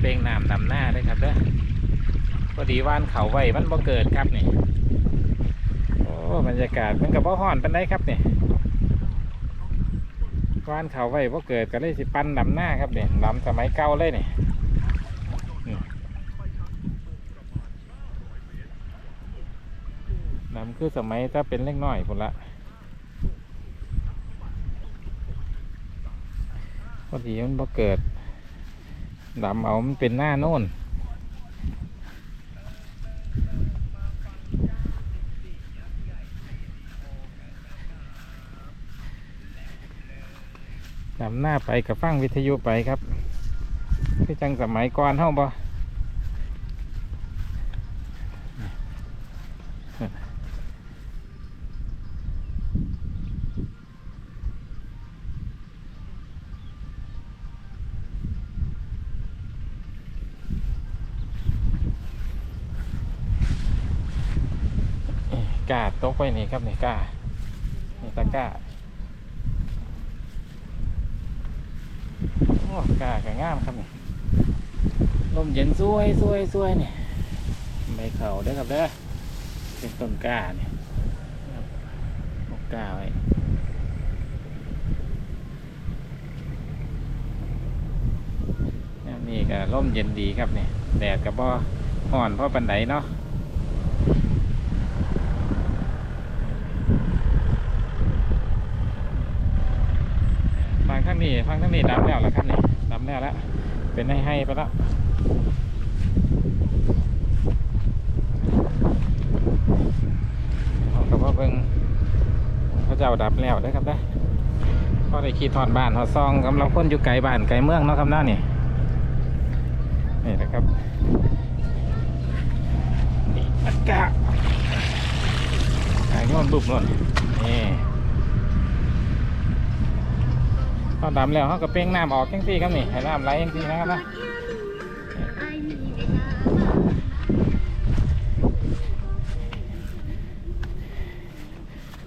เปลงน้ำนำหน้าเลยครับเด้อพอดีว่านเขาไว้มันบ่เกิดครับนี่โอ้บรรยากาศมันกับบ่ฮ้อนเปานใดครับนี่ว่านเขาไว้บ่เกิดก็เลยสิปั้นดำหน้าครับนี่ดำสมัยเก่าเลยนี่นำคือสมัยถ้าเป็นเล็กน้อยพุ่นละพอดีมันบ่เกิด ดำเอามันเป็นหน้าโน่นดำหน้าไปกับฟังวิทยุไปครับ คือจังสมัยก่อนเท่าบ่เอ้ย กาตกไปนี่ครับนี่กานี่ตะกาโอ้กาก็งามครับนี่ลมเย็นสวยสวยสวยนี่ใบเข่าเด้ครับเด้อเป็นต้นกาเนี่ยบปลูกกาไว้นี่ก็ร่มเย็นดีครับเนี่ยแดดกับบ่ห่อนเพราะปันไดเนาะ ฟังนี้ฟังทั้งนี้ดำแล้วแล้วครับนี่ดำแล้วแล้วเป็นให้ให้ไปแล้วเอากับว่าเบิ่งเขาเจ้าดับแล้วได้ครับได้ก็ได้ขี่ทอดบ้านทอดซองกำลังคนอยู่ไกลบ้านไกลเมืองเนาะครับน้านี่นี่นะครับนี่อากาศไอ้โน่นบุบโน่นนี่ พอดำแล้วเขาก็เป้งน้ำออกจังซี่ครับนี่ให้น้ำไหลจังซี่นะครับนะ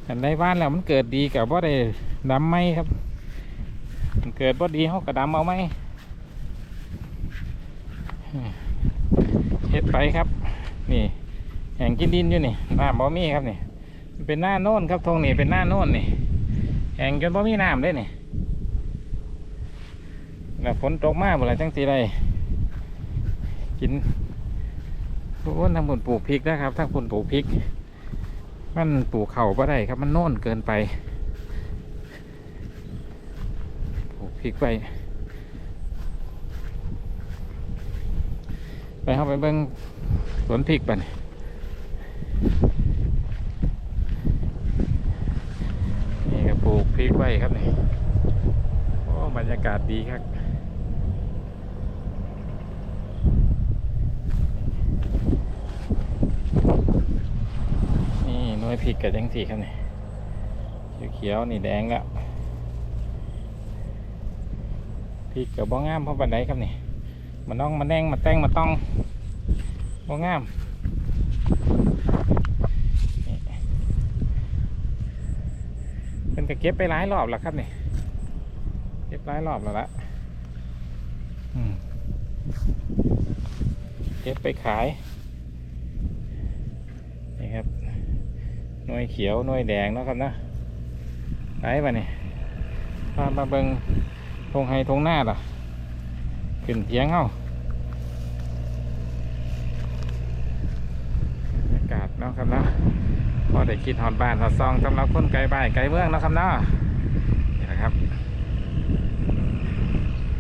กันได้บ้านแล้วมันเกิดดีกับว่าได้ดำไหมครับ มันเกิดว่าดีเขาก็ดำเอาไหมเฮ็ดไปครับ นี่แห่งกินดินอยู่นี่น้ำบ่มีครับนี่เป็นหน้าโน่นครับทงนี่เป็นหน้าโน่นนี่แห่งจนบ่มีน้ำเลยนี่ แล้วฝนตกมากหมดเลยจังสีไรกินโอ้ทางบนปลูกพริกนะครับทางบนปลูกพริก มันปลูกเข่าก็ได้ครับมันโน่นเกินไปปลูกพริกไปไปเข้าไปเบิ้งสวนพริกไปนี่ก็ปลูกพริกไว้ครับนี่โอ้บรรยากาศดีครับ นี่หน่วยพริกกับจังสีครับนี่เขียวๆนี่แดงแล้วพริกกับบ้องงามเพราะบันไดครับนี่มันน้องมาแดงมาแตงมาต้องบ้องงามเป็นกระเก็บไปหลายรอบแล้วครับนี่เก็บหลายรอบแล้วละเก็บไปขายนี่ครับ น่วยเขียวน่วยแดงเนาะครับนะไหนมานี่พามาเบิงทงไฮทงหน้าล่ะขึ้นเทียงเฮาอากาศเนาะครับนะพอได้คิดหอดบ้านหอดซองสำหรับคนไกลบ้านไกลเมืองเนาะครับนะนี่นะครับ